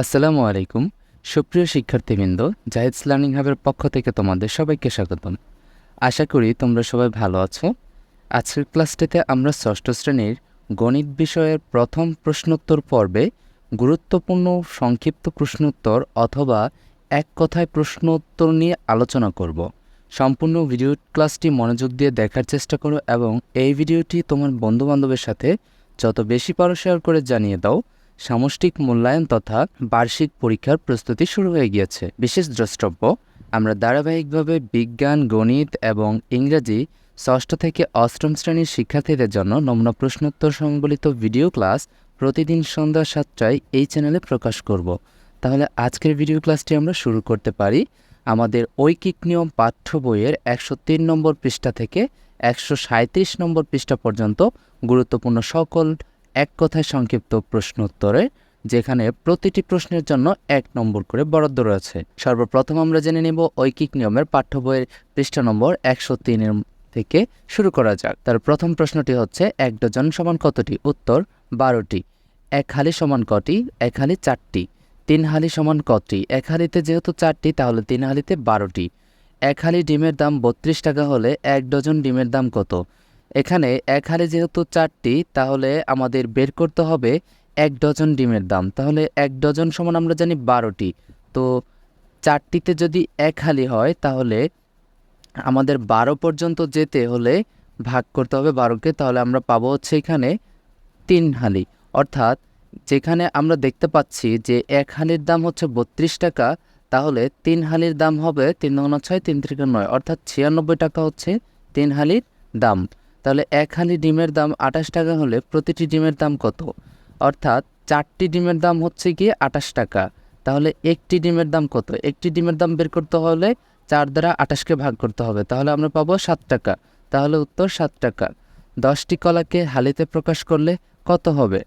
আসসালামু আলাইকুম। সুপ্রিয় শিক্ষার্থীবৃন্দ জাহিদস লার্নিং হাবের পক্ষ থেকে তোমাদের সবাইকে স্বাগতম। আশা করি তোমরা সবাই ভালো আছো। আজকের ক্লাসটিতে আমরা ষষ্ঠ শ্রেণির গণিত বিষয়ের প্রথম প্রশ্নোত্তর পর্বে গুরুত্বপূর্ণ সংক্ষিপ্ত প্রশ্নোত্তর অথবা এক কথায় প্রশ্নোত্তর নিয়ে আলোচনা করব। সম্পূর্ণ ভিডিও ক্লাসটি মনোযোগ দিয়ে দেখার চেষ্টা করো এবং এই ভিডিওটি তোমার বন্ধুবান্ধবের সাথে যত বেশি পারো শেয়ার করে জানিয়ে দাও। সামষ্টিক মূল্যায়ন তথা বার্ষিক পরীক্ষার প্রস্তুতি শুরু হয়ে গিয়েছে। বিশেষ দ্রষ্টব্য, আমরা ধারাবাহিকভাবে বিজ্ঞান, গণিত এবং ইংরেজি ষষ্ঠ থেকে অষ্টম শ্রেণির শিক্ষার্থীদের জন্য নমুনা প্রশ্নোত্তর সংবলিত ভিডিও ক্লাস প্রতিদিন সন্ধ্যা সাতটায় এই চ্যানেলে প্রকাশ করব। তাহলে আজকের ভিডিও ক্লাসটি আমরা শুরু করতে পারি। আমাদের ঐকিক নিয়ম পাঠ্য বইয়ের একশো তিন নম্বর পৃষ্ঠা থেকে একশো নম্বর পৃষ্ঠা পর্যন্ত গুরুত্বপূর্ণ সকল এক কথায় সংক্ষিপ্ত প্রশ্ন উত্তরে যেখানে প্রতিটি প্রশ্নের জন্য এক নম্বর করে বরাদ্দ রয়েছে। সর্বপ্রথম আমরা জেনে নেব ঐকিক নিয়মের পাঠ্য বইয়ের পৃষ্ঠা নম্বর একশো তিনের থেকে শুরু করা যাক। তার প্রথম প্রশ্নটি হচ্ছে, এক ডজন সমান কতটি? উত্তর, বারোটি। এক হালি সমান কটি? এক হালি চারটি। তিন হালি সমান কটি? এক হালিতে যেহেতু চারটি, তাহলে তিন হালিতে বারোটি। এক হালি ডিমের দাম বত্রিশ টাকা হলে এক ডজন ডিমের দাম কত? এখানে এক হালি যেহেতু চারটি, তাহলে আমাদের বের করতে হবে এক ডজন ডিমের দাম। তাহলে এক ডজন সমান আমরা জানি বারোটি। তো চারটিতে যদি এক হালি হয়, তাহলে আমাদের বারো পর্যন্ত যেতে হলে ভাগ করতে হবে বারোকে, তাহলে আমরা পাবো হচ্ছে এখানে তিন হালি। অর্থাৎ যেখানে আমরা দেখতে পাচ্ছি যে এক হালির দাম হচ্ছে বত্রিশ টাকা, তাহলে তিন হালির দাম হবে তিন দোকান ছয় তিন থেকে নয়, অর্থাৎ ছিয়ানব্বই টাকা হচ্ছে তিন হালির দাম। তাহলে এক হালি ডিমের দাম আঠাশ টাকা হলে প্রতিটি ডিমের দাম কত? অর্থাৎ চারটি ডিমের দাম হচ্ছে গিয়ে আঠাশ টাকা। তাহলে একটি ডিমের দাম কত? একটি ডিমের দাম বের করতে হলে চার দ্বারা আঠাশকে ভাগ করতে হবে। তাহলে আমরা পাবো সাত টাকা। তাহলে উত্তর সাত টাকা। দশটি কলাকে হালিতে প্রকাশ করলে কত হবে?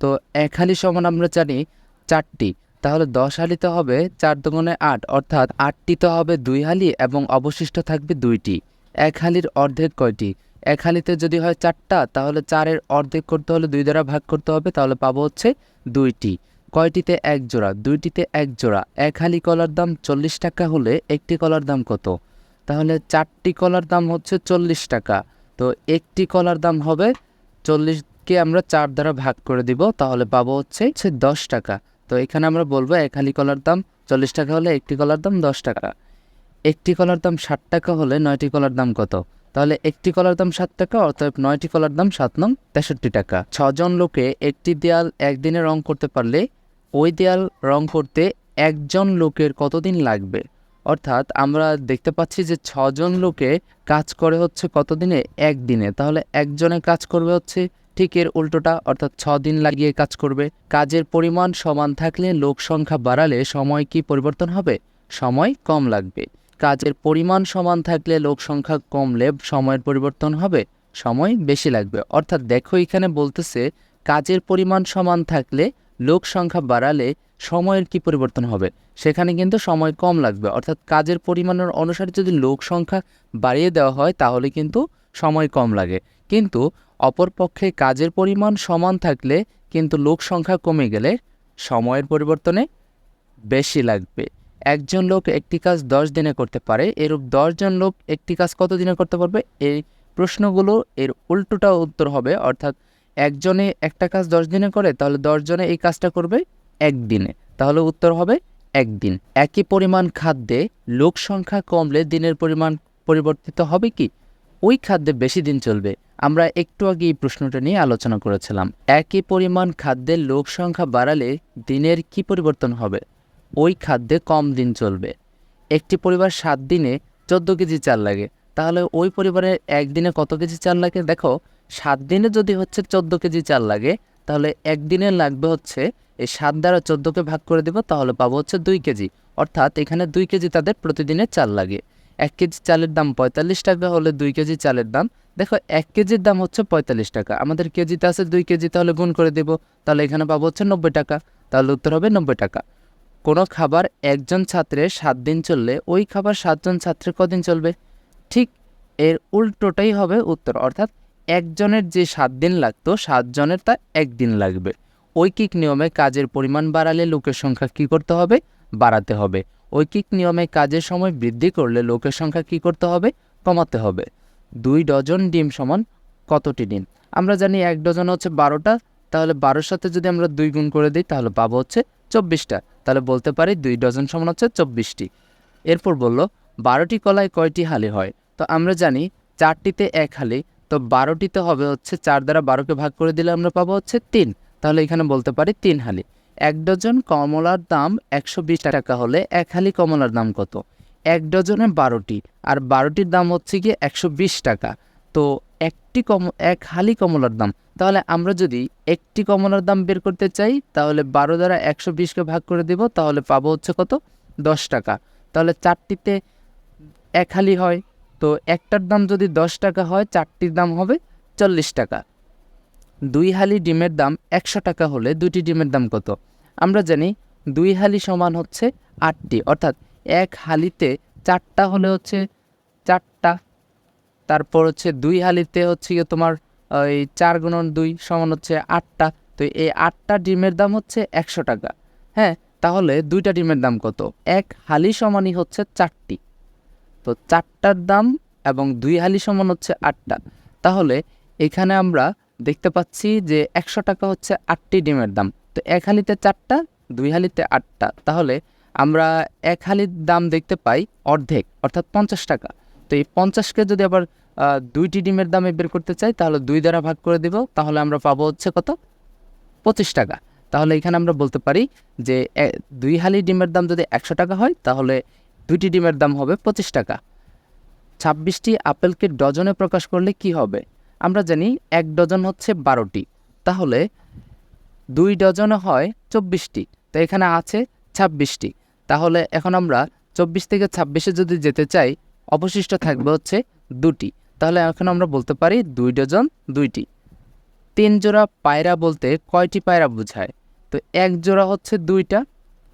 তো এক হালি সমান আমরা জানি চারটি। তাহলে দশ হালিতে হবে চার দুগুণে আট, অর্থাৎ আটটি তো হবে দুই হালি এবং অবশিষ্ট থাকবে দুইটি। এক হালির অর্ধেক কয়টি? এক হালিতে যদি হয় চারটা, তাহলে চারের অর্ধেক করতে হলে দুই দ্বারা ভাগ করতে হবে, তাহলে পাবো হচ্ছে দুইটি। কয়টিতে এক জোড়া? দুইটিতে এক জোড়া। এক হালি কলার দাম চল্লিশ টাকা হলে একটি কলার দাম কত? তাহলে চারটি কলার দাম হচ্ছে চল্লিশ টাকা। তো একটি কলার দাম হবে চল্লিশকে আমরা চার দ্বারা ভাগ করে দিব, তাহলে পাবো হচ্ছে হচ্ছে দশ টাকা। তো এখানে আমরা বলব এক হালি কলার দাম চল্লিশ টাকা হলে একটি কলার দাম দশ টাকা। একটি কলার দাম ষাট টাকা হলে নয়টি কলার দাম কত? তাহলে একটি কলার দাম সাত টাকা অর্থাৎ নয়টি কলার দাম সাত নং তেষট্টি টাকা। ছজন লোকে একটি দেয়াল একদিনে রং করতে পারলে ওই দেয়াল রং করতে একজন লোকের কতদিন লাগবে? অর্থাৎ আমরা দেখতে পাচ্ছি যে ছজন লোকে কাজ করে হচ্ছে কতদিনে? একদিনে। তাহলে একজনে কাজ করবে হচ্ছে ঠিক এর উল্টোটা, অর্থাৎ ছ দিন লাগিয়ে কাজ করবে। কাজের পরিমাণ সমান থাকলে লোক সংখ্যা বাড়ালে সময় কি পরিবর্তন হবে? সময় কম লাগবে। কাজের পরিমাণ সমান থাকলে লোক সংখ্যা কমলে সময়ের পরিবর্তন হবে, সময় বেশি লাগবে। অর্থাৎ দেখো এখানে বলতেছে, কাজের পরিমাণ সমান থাকলে লোক সংখ্যা বাড়ালে সময়ের কি পরিবর্তন হবে? সেখানে কিন্তু সময় কম লাগবে। অর্থাৎ কাজের পরিমাণের অনুসারে যদি লোক সংখ্যা বাড়িয়ে দেওয়া হয়, তাহলে কিন্তু সময় কম লাগে। কিন্তু অপরপক্ষে কাজের পরিমাণ সমান থাকলে কিন্তু লোক সংখ্যা কমে গেলে সময়ের পরিবর্তনে বেশি লাগবে। একজন লোক একটি কাজ দশ দিনে করতে পারে, এরূপ দশজন লোক একটি কাজ কত দিনে করতে পারবে? এই প্রশ্নগুলো এর উল্টোটা উত্তর হবে, অর্থাৎ একজনে একটা কাজ দশ দিনে করে, তাহলে দশজনে এই কাজটা করবে একদিনে। তাহলে উত্তর হবে একদিন। একই পরিমাণ খাদ্যে লোক সংখ্যা কমলে দিনের পরিমাণ পরিবর্তিত হবে কি? ওই খাদ্যে বেশি দিন চলবে। আমরা একটু আগে এই প্রশ্নটা নিয়ে আলোচনা করেছিলাম। একই পরিমাণ খাদ্যের লোক সংখ্যা বাড়ালে দিনের কি পরিবর্তন হবে? ওই খাদ্যে কম দিন চলবে। একটি পরিবার সাত দিনে চোদ্দ কেজি চাল লাগে। তাহলে ওই পরিবারের একদিনে কত কেজি চাল লাগে? দেখো, সাত দিনে যদি হচ্ছে চোদ্দ কেজি চাল লাগে, তাহলে একদিনে লাগবে হচ্ছে, এই সাত দ্বারা চোদ্দোকে ভাগ করে দেবো, তাহলে পাবো হচ্ছে দুই কেজি। অর্থাৎ এখানে দুই কেজি তাদের প্রতিদিনের চাল লাগে। এক কেজি চালের দাম পঁয়তাল্লিশ টাকা হলে দুই কেজি চালের দাম, দেখো, এক কেজির দাম হচ্ছে পঁয়তাল্লিশ টাকা। আমাদের কেজিতে আছে দুই কেজি, তাহলে গুণ করে দেবো। তাহলে এখানে পাবো হচ্ছে নব্বই টাকা। তাহলে উত্তর হবে নব্বই টাকা। কোনো খাবার একজন ছাত্রের সাত দিন চললে ওই খাবার সাতজন ছাত্রের কদিন চলবে? ঠিক এর উল্টোটাই হবে উত্তর, অর্থাৎ একজনের যে সাত দিন লাগতো, সাতজনের তা একদিন লাগবে। ঐকিক নিয়মে কাজের পরিমাণ বাড়ালে লোকের সংখ্যা কী করতে হবে? বাড়াতে হবে। ঐকিক নিয়মে কাজের সময় বৃদ্ধি করলে লোকের সংখ্যা কী করতে হবে? কমাতে হবে। দুই ডজন ডিম সমান কতটি ডিম? আমরা জানি এক ডজন হচ্ছে বারোটা, তাহলে বারোর সাথে যদি আমরা দুই গুণ করে দিই, তাহলে পাবো হচ্ছে চব্বিশটা। তাহলে বলতে পারি দুই ডজন সমান হচ্ছে চব্বিশটি। এরপর বলল, বারোটি কলায় কয়টি হালি হয়? তো আমরা জানি চারটিতে এক হালি, তো বারোটিতে হবে হচ্ছে চার দ্বারা বারোকে ভাগ করে দিলে আমরা পাবো হচ্ছে তিন। তাহলে এখানে বলতে পারি তিন হালি। এক ডজন কমলার দাম একশো বিশ টাকা হলে এক হালি কমলার দাম কত? এক ডজনে বারোটি, আর বারোটির দাম হচ্ছে গিয়ে একশো বিশ টাকা। তো একটি কম, এক হালি কমলার দাম। তাহলে আমরা যদি একটি কমলার দাম বের করতে চাই, তাহলে বারো দ্বারা একশো বিশকে ভাগ করে দেব, তাহলে পাবো হচ্ছে কত? দশ টাকা। তাহলে চারটিতে এক হালি হয়, তো একটার দাম যদি দশ টাকা হয়, চারটির দাম হবে চল্লিশ টাকা। দুই হালি ডিমের দাম একশো টাকা হলে দুটি ডিমের দাম কত? আমরা জানি দুই হালি সমান হচ্ছে আটটি, অর্থাৎ এক হালিতে চারটা হলে হচ্ছে চারটা। তারপর হচ্ছে দুই হালিতে হচ্ছে গিয়ে তোমার ওই চার গুণন দুই সমান হচ্ছে আটটা। তো এই আটটা ডিমের দাম হচ্ছে একশো টাকা। হ্যাঁ তাহলে দুইটা ডিমের দাম কত? এক হালি সমানই হচ্ছে চারটি। তো চারটার দাম এবং দুই হালি সমান হচ্ছে আটটা। তাহলে এখানে আমরা দেখতে পাচ্ছি যে একশো টাকা হচ্ছে আটটি ডিমের দাম। তো এক হালিতে চারটা, দুই হালিতে আটটা। তাহলে আমরা এক হালির দাম দেখতে পাই অর্ধেক, অর্থাৎ পঞ্চাশ টাকা। তো এই পঞ্চাশকে যদি আবার দুইটি ডিমের দামে বের করতে চাই, তাহলে দুই দ্বারা ভাগ করে দেব, তাহলে আমরা পাবো হচ্ছে কত? পঁচিশ টাকা। তাহলে এখানে আমরা বলতে পারি যে দুই হালি ডিমের দাম যদি একশো টাকা হয়, তাহলে দুইটি ডিমের দাম হবে পঁচিশ টাকা। ছাব্বিশটি আপেলকে ডজনে প্রকাশ করলে কি হবে? আমরা জানি এক ডজন হচ্ছে বারোটি। তাহলে দুই ডজনে হয় চব্বিশটি। তো এখানে আছে ছাব্বিশটি। তাহলে এখন আমরা চব্বিশ থেকে ছাব্বিশে যদি যেতে চাই অবশিষ্ট থাকবে হচ্ছে দুটি। তাহলে এখন আমরা বলতে পারি দুই ডজন, দুইটি। তিন জোড়া পায়রা বলতে কয়টি পায়রা বোঝায়? তো এক জোড়া হচ্ছে দুইটা,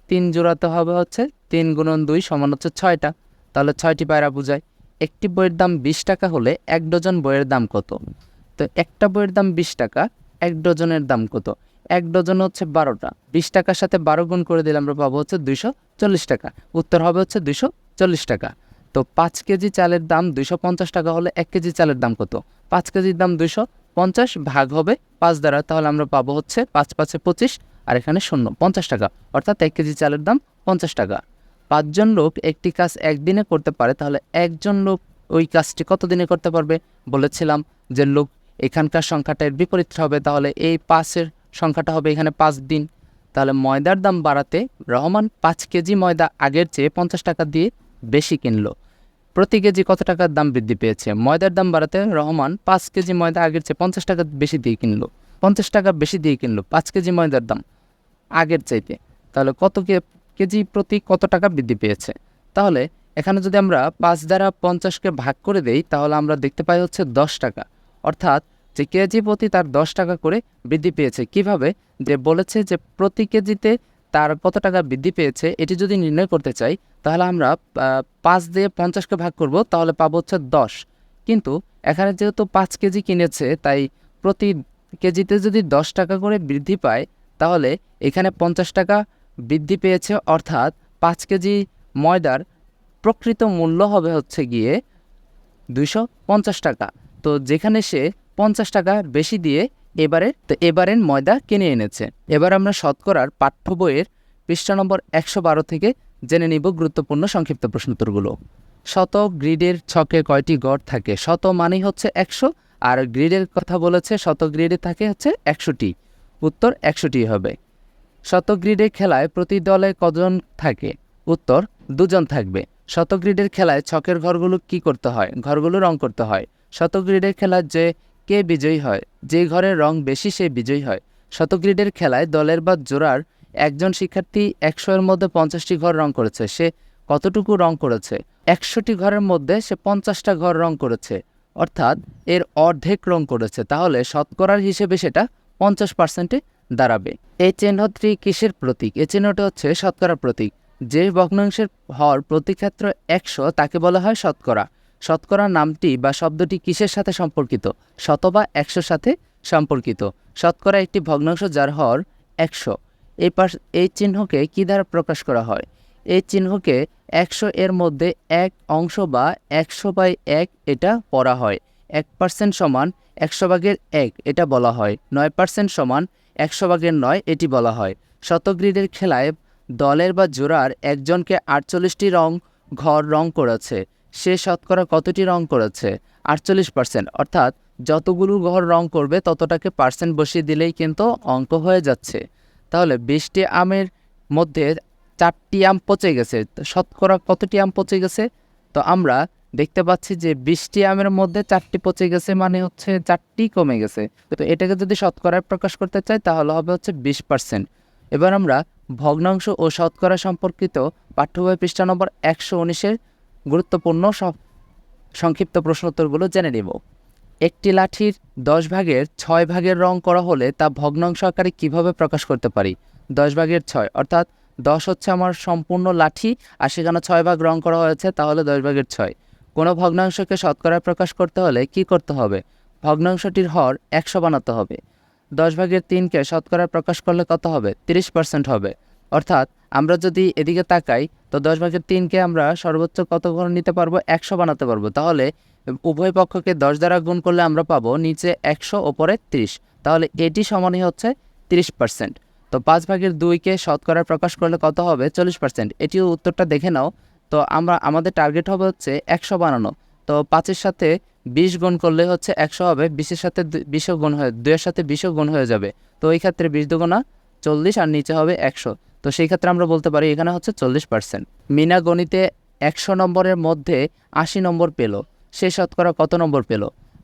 তিন জোড়াতে হবে হচ্ছে তিন গুণন দুই সমান হচ্ছে ছয়টা। তাহলে ছয়টি পায়রা বোঝায়। একটি বইয়ের দাম বিশ টাকা হলে এক ডজন বইয়ের দাম কত? তো একটা বইয়ের দাম বিশ টাকা, এক ডজনের দাম কত? এক ডজন হচ্ছে বারোটা। বিশ টাকার সাথে বারো গুণ করে দিলে আমরা পাবো হচ্ছে দুইশো চল্লিশ টাকা। উত্তর হবে হচ্ছে দুইশো চল্লিশ টাকা। তো পাঁচ কেজি চালের দাম দুইশো পঞ্চাশ টাকা হলে এক কেজি চালের দাম কত? পাঁচ কেজির দাম দুইশো পঞ্চাশ ভাগ হবে পাঁচ দ্বারা, তাহলে আমরা পাবো হচ্ছে পাঁচ পাঁচে পঁচিশ, আর এখানে শূন্য, পঞ্চাশ টাকা। অর্থাৎ এক কেজি চালের দাম পঞ্চাশ টাকা। পাঁচজন লোক একটি কাজ একদিনে করতে পারে, তাহলে একজন লোক ওই কাজটি কত দিনে করতে পারবে? বলেছিলাম যে লোক এখানকার সংখ্যাটা এর বিপরীত হবে, তাহলে এই পাঁচের সংখ্যাটা হবে এখানে পাঁচ দিন। তাহলে ময়দার দাম বাড়াতে রহমান পাঁচ কেজি ময়দা আগের চেয়ে পঞ্চাশ টাকা দিয়ে বেশি কিনলো। প্রতি কেজি কত টাকার দাম বৃদ্ধি পেয়েছে? ময়দার দাম বাড়াতে রহমান পাঁচ কেজি ময়দা আগের চেয়ে পঞ্চাশ টাকা বেশি দিয়ে কিনলো। পঞ্চাশ টাকা বেশি দিয়ে কিনলো, পাঁচ কেজি ময়দার দাম আগের চাইতে। তাহলে কত কেজি প্রতি কত টাকা বৃদ্ধি পেয়েছে? তাহলে এখানে যদি আমরা পাঁচ দ্বারা পঞ্চাশকে ভাগ করে দেই, তাহলে আমরা দেখতে পাই হচ্ছে দশ টাকা। অর্থাৎ যে কেজি প্রতি তার দশ টাকা করে বৃদ্ধি পেয়েছে। কীভাবে? যে বলেছে যে প্রতি কেজিতে তার কত টাকা বৃদ্ধি পেয়েছে, এটি যদি নির্ণয় করতে চাই, তাহলে আমরা পাঁচ দিয়ে পঞ্চাশকে ভাগ করব, তাহলে পাবো হচ্ছে দশ। কিন্তু এখানে যেহেতু পাঁচ কেজি কিনেছে, তাই প্রতি কেজিতে যদি দশ টাকা করে বৃদ্ধি পায়, তাহলে এখানে পঞ্চাশ টাকা বৃদ্ধি পেয়েছে, অর্থাৎ পাঁচ কেজি ময়দার প্রকৃত মূল্য হবে হচ্ছে গিয়ে দুইশো পঞ্চাশ টাকা। তো যেখানে সে পঞ্চাশ টাকা বেশি দিয়ে এবারে, তো এবারের ময়দা কিনে এনেছে। এবার আমরা শতকরার পাঠ্য বইয়ের পৃষ্ঠা নম্বর একশো বারো থেকে জেনে নিব গুরুত্বপূর্ণ সংক্ষিপ্ত প্রশ্নোত্তরগুলো। শত গ্রিডের ছকে কয়টি গড় থাকে? শত মানেই হচ্ছে একশো, আর গ্রিডের কথা বলেছে শত গ্রিডে থাকে হচ্ছে একশোটি। উত্তর একশোটি হবে। শত গ্রিডের খেলায় প্রতি দলে কজন থাকে? উত্তর, দুজন থাকবে। শত গ্রিডের খেলায় ছকের ঘরগুলো কি করতে হয়? ঘরগুলো রং করতে হয়। শত গ্রিডের খেলায় যে কে বিজয়ী হয়? যে ঘরের রং বেশি সে বিজয়ী হয়। শত গ্রিডের খেলায় দলের বা জোড়ার একজন শিক্ষার্থী একশো এর মধ্যে পঞ্চাশটি ঘর রং করেছে। সে কতটুকু রং করেছে? একশোটি ঘরের মধ্যে সে পঞ্চাশটা ঘর রং করেছে। অর্থাৎ এর অর্ধেক রং করেছে। তাহলে শতকরার হিসেবে সেটা পঞ্চাশ পার্সেন্টে দাঁড়াবে। এই চিহ্নটি কিসের প্রতীক? এই চিহ্নটি হচ্ছে শতকরা প্রতীক। যে ভগ্নাংশের হর প্রতি ক্ষেত্র একশো, তাকে বলা হয় শতকরা। শতকরা নামটি বা শব্দটি কিসের সাথে সম্পর্কিত? শত বা একশোর সাথে সম্পর্কিত। শতকরা একটি ভগ্নাংশ যার হর একশো। এই পাশ, এই চিহ্নকে কী দ্বারা প্রকাশ করা হয়? এই চিহ্নকে একশো এর মধ্যে এক অংশ বা একশো বাই এক এটা পড়া হয়। এক পার্সেন্ট সমান একশো ভাগের এক এটা বলা হয়। নয় পার্সেন্ট সমান একশো ভাগের নয় এটি বলা হয়। শতগ্রিডের খেলায় দলের বা জোড়ার একজনকে আটচল্লিশটি রং, ঘর রং করেছে। সে শতকরা কতটি রং করেছে? আটচল্লিশ পার্সেন্ট অর্থাৎ যতগুলো ঘর রং করবে, ততটাকে পার্সেন্ট বসিয়ে দিলেই কিন্তু অঙ্ক হয়ে যাচ্ছে। তাহলে বিশটি আমের মধ্যে চারটি আম পচে গেছে। শতকরা কতটি আম পচে গেছে? তো আমরা দেখতে পাচ্ছি যে বিশটি আমের মধ্যে চারটি পচে গেছে মানে হচ্ছে চারটি কমে গেছে। তো এটাকে যদি শতকরায় প্রকাশ করতে চাই, তাহলে হবে হচ্ছে বিশ পার্সেন্ট এবার আমরা ভগ্নাংশ ও শতকরা সম্পর্কিত পাঠ্য বই পৃষ্ঠা নম্বর একশো উনিশের গুরুত্বপূর্ণ সব- সংক্ষিপ্ত প্রশ্নোত্তরগুলো জেনে নেব। একটি লাঠির দশ ভাগের ছয় ভাগের রং করা হলে তা ভগ্নাংশ আকারে কীভাবে প্রকাশ করতে পারি? দশ ভাগের ছয়, অর্থাৎ দশ হচ্ছে আমার সম্পূর্ণ লাঠি, আর সেখানে ছয় ভাগ রং করা হয়েছে, তাহলে দশ ভাগের ছয়। কোনো ভগ্নাংশকে শতকরায় প্রকাশ করতে হলে কি করতে হবে? ভগ্নাংশটির হর একশো বানাতে হবে। দশ ভাগের তিনকে শতকরায় প্রকাশ করলে কত হবে? তিরিশ পার্সেন্ট হবে। অর্থাৎ আমরা যদি এদিকে তাকাই, তো দশ ভাগের তিনকে আমরা সর্বোচ্চ কত ঘর নিতে পারব? একশো বানাতে পারব। তাহলে উভয় পক্ষকে দশ দ্বারা গুণ করলে আমরা পাবো নিচে একশো, ওপরে তিরিশ। তাহলে এটি সমানই হচ্ছে তিরিশ পার্সেন্ট তো পাঁচ ভাগের দুইকে শতকরা প্রকাশ করলে কত হবে? চল্লিশ পার্সেন্ট এটিও উত্তরটা দেখে নাও। তো আমরা, আমাদের টার্গেট হবে হচ্ছে একশো বানানো। তো পাঁচের সাথে বিশ গুণ করলে হচ্ছে একশো হবে। বিশের সাথে বিশও গুণ হয়ে, দুইয়ের সাথে বিশও গুণ হয়ে যাবে। তো এই ক্ষেত্রে বিশ দুগুণা চল্লিশ আর নিচে হবে একশো। তো সেই ক্ষেত্রে আমরা বলতে পারি এখানে হচ্ছে চল্লিশ পার্সেন্ট মিনা গণিতে একশো নম্বরের মধ্যে আশি নম্বর পেল। সে শতকরা কত নম্বর পেল?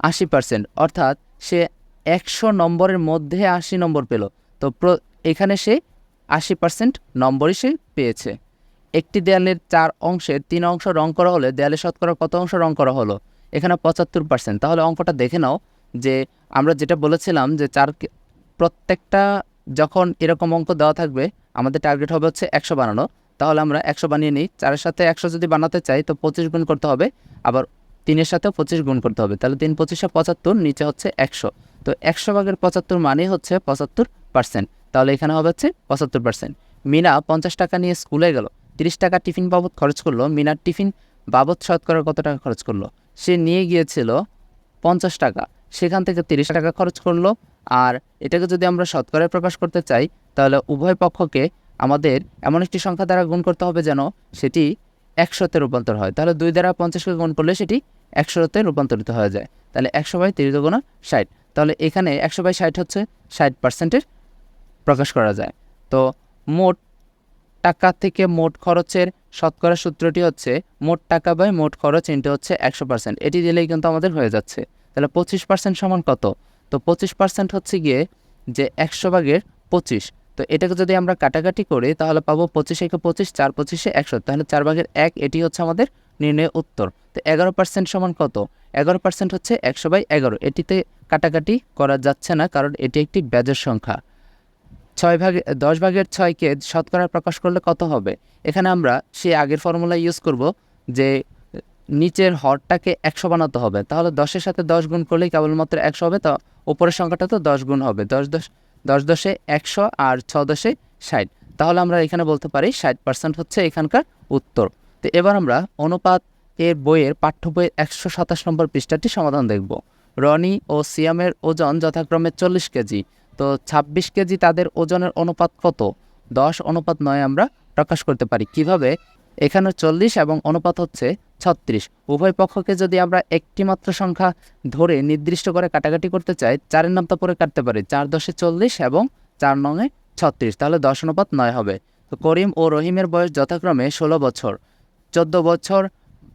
আশি পার্সেন্ট অর্থাৎ সে একশো নম্বরের মধ্যে আশি নম্বর পেল। তো এখানে সে আশি পার্সেন্ট নম্বরই সে পেয়েছে। একটি দেয়ালের চার অংশের তিন অংশ রং করা হলে দেয়ালে শতকরা কত অংশ রং করা হলো? এখানে পঁচাত্তর পার্সেন্ট তাহলে অঙ্কটা দেখে নাও যে আমরা যেটা বলেছিলাম যে চার প্রত্যেকটা যখন এরকম অঙ্ক দেওয়া থাকবে আমাদের টার্গেট হবে হচ্ছে একশো বানানো। তাহলে আমরা একশো বানিয়ে নিই। চারের সাথে একশো যদি বানাতে চাই, তো পঁচিশ গুণ করতে হবে। আবার তিনের সাথে পঁচিশ গুণ করতে হবে। তাহলে তিন পঁচিশে পঁচাত্তর, নিচে হচ্ছে একশো। তো একশো ভাগের পঁচাত্তর মানে হচ্ছে পঁচাত্তর পার্সেন্ট তাহলে এখানে হবে হচ্ছে পঁচাত্তর পার্সেন্ট মিনা পঞ্চাশ টাকা নিয়ে স্কুলে গেল। তিরিশ টাকা টিফিন বাবদ খরচ করল। মিনার টিফিন বাবদ শতকরা কত টাকা খরচ করল? সে নিয়ে গিয়েছিল পঞ্চাশ টাকা। সেখান থেকে তিরিশ টাকা খরচ করল। আর এটাকে যদি আমরা শতকরায় প্রকাশ করতে চাই তাহলে উভয় পক্ষকে আমাদের এমন একটি সংখ্যা দ্বারা গুণ করতে হবে যেন সেটি একশোতে রূপান্তর হয়। তাহলে দুই দ্বারা পঞ্চাশকে গুণ করলে সেটি একশোতে রূপান্তরিত হয়ে যায়। তাহলে একশো বাই তিরিশ গুণা ষাট। তাহলে এখানে একশো বাই ষাট হচ্ছে ষাট পার্সেন্টের প্রকাশ করা যায়। তো মোট টাকা থেকে মোট খরচের শতকরা সূত্রটি হচ্ছে মোট টাকা বাই মোট খরচ ইন্টু হচ্ছে একশো পার্সেন্ট এটি দিলেই কিন্তু আমাদের হয়ে যাচ্ছে। তাহলে পঁচিশ পার্সেন্ট সমান কত? তো পঁচিশ পার্সেন্ট হচ্ছে গিয়ে যে একশো ভাগের পঁচিশ। তো এটাকে যদি আমরা কাটাকাটি করি, তাহলে পাবো পঁচিশ একে পঁচিশ, চার পঁচিশে একশো। তাহলে চার ভাগের এক এটি হচ্ছে আমাদের নির্ণয় উত্তর। তো এগারো পার্সেন্ট সমান কত? এগারো পার্সেন্ট হচ্ছে একশো বাই এগারো। এটিতে কাটাকাটি করা যাচ্ছে না, কারণ এটি একটি ব্যাজের সংখ্যা। ছয় ভাগে, দশ ভাগের ছয়কে শতকরা প্রকাশ করলে কত হবে? এখানে আমরা সেই আগের ফর্মুলা ইউজ করব যে নিচের হরটাকে একশো বানাতে হবে। তাহলে দশের সাথে দশ গুণ করলেই কেবলমাত্র একশো হবে, তো উপরের সংখ্যাটা তো দশ গুণ হবে। দশ দশ দশ দশে একশো আর ছ দশে ষাট। তাহলে আমরা এখানে বলতে পারি ষাট পার্সেন্ট হচ্ছে এখানকার উত্তর। তো এবার আমরা অনুপাত এর বইয়ের পাঠ্য বইয়ের একশো সাতাশ নম্বর পৃষ্ঠাটি সমাধান দেখব। রনি ও সিয়ামের ওজন যথাক্রমে চল্লিশ কেজি। তো ছাব্বিশ কেজি তাদের ওজনের অনুপাত কত? দশ অনুপাত নয় আমরা প্রকাশ করতে পারি। কীভাবে? এখানে চল্লিশ এবং অনুপাত হচ্ছে ছত্রিশ। উভয় পক্ষকে যদি আমরা একটি মাত্র সংখ্যা ধরে নির্দিষ্ট করে কাটাকাটি করতে চাই, চারের নামতা পরে কাটতে পারি। চার দশে চল্লিশ এবং চার নঙে ছত্রিশ। তাহলে দশ অনুপাত নয় হবে। তো করিম ও রহিমের বয়স যথাক্রমে ষোলো বছর। চোদ্দ বছর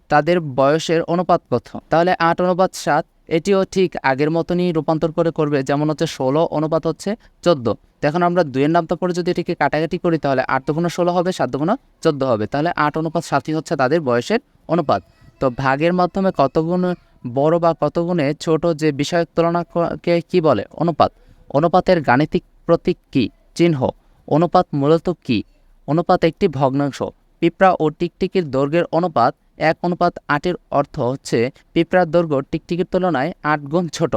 তাদের বয়সের অনুপাত কত? তাহলে আট অনুপাত সাত এটিও ঠিক আগের মতনই রূপান্তর করে করবে, যেমন হচ্ছে ষোলো, অনুপাত হচ্ছে চোদ্দ। এখন আমরা দুইয়ের নামতা পরে যদি এটিকে কাটাকাটি করি, তাহলে আট দুগুণ ষোলো হবে, সাত দুগুণ চোদ্দ হবে। তাহলে আট অনুপাত সাতই হচ্ছে তাদের বয়সের অনুপাত। তো ভাগের মাধ্যমে কত গুণ বড় বা কত গুণে ছোট যে বিষয়ক তুলনাকে কি বলে? অনুপাত। অনুপাতের গাণিতিক প্রতীক কি? চিহ্ন। অনুপাত মূলত কি? অনুপাত একটি ভগ্নাংশ। পিঁপড়া ও টিকটিকির দৈর্ঘ্যের অনুপাত এক অনুপাত আটের অর্থ হচ্ছে পিঁপড়ার দৈর্ঘ্য টিকটিকির তুলনায় আট গুণ ছোট।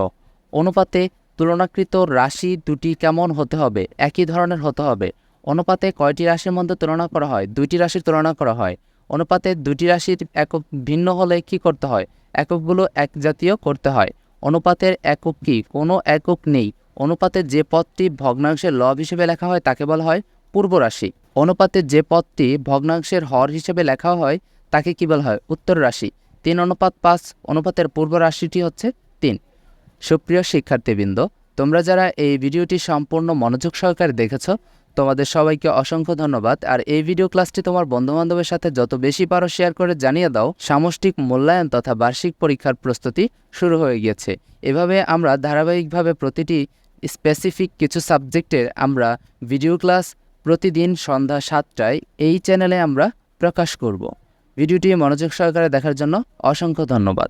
অনুপাতে তুলনাকৃত রাশি দুটি কেমন হতে হবে? একই ধরনের হতে হবে। অনুপাতে কয়টি রাশির মধ্যে তুলনা করা হয়? দুইটি রাশির তুলনা করা হয়। অনুপাতে দুটি রাশির একক ভিন্ন হলে কি করতে হয়? এককগুলো এক জাতীয় করতে হয়। অনুপাতের একক কি? কোনো একক নেই। অনুপাতের যে পদটি ভগ্নাংশের লব হিসেবে লেখা হয় তাকে বলা হয় পূর্ব রাশি অনুপাতের যে পদটি ভগ্নাংশের হর হিসেবে লেখা হয় তাকে কি বলা হয়? উত্তর রাশি। তিন অনুপাত পাঁচ, অনুপাতের পূর্ব রাশিটি হচ্ছে তিন। সুপ্রিয় শিক্ষার্থীবৃন্দ, তোমরা যারা এই ভিডিওটি সম্পূর্ণ মনোযোগ সহকারে দেখেছ, তোমাদের সবাইকে অসংখ্য ধন্যবাদ। আর এই ভিডিও ক্লাসটি তোমার বন্ধুবান্ধবের সাথে যত বেশি পারো শেয়ার করে জানিয়ে দাও, সামষ্টিক মূল্যায়ন তথা বার্ষিক পরীক্ষার প্রস্তুতি শুরু হয়ে গিয়েছে এভাবে আমরা ধারাবাহিকভাবে প্রতিটি স্পেসিফিক কিছু সাবজেক্টের আমরা ভিডিও ক্লাস প্রতিদিন সন্ধ্যা সাতটায় এই চ্যানেলে আমরা প্রকাশ করব। ভিডিওটি মনোযোগ সহকারে দেখার জন্য অসংখ্য ধন্যবাদ।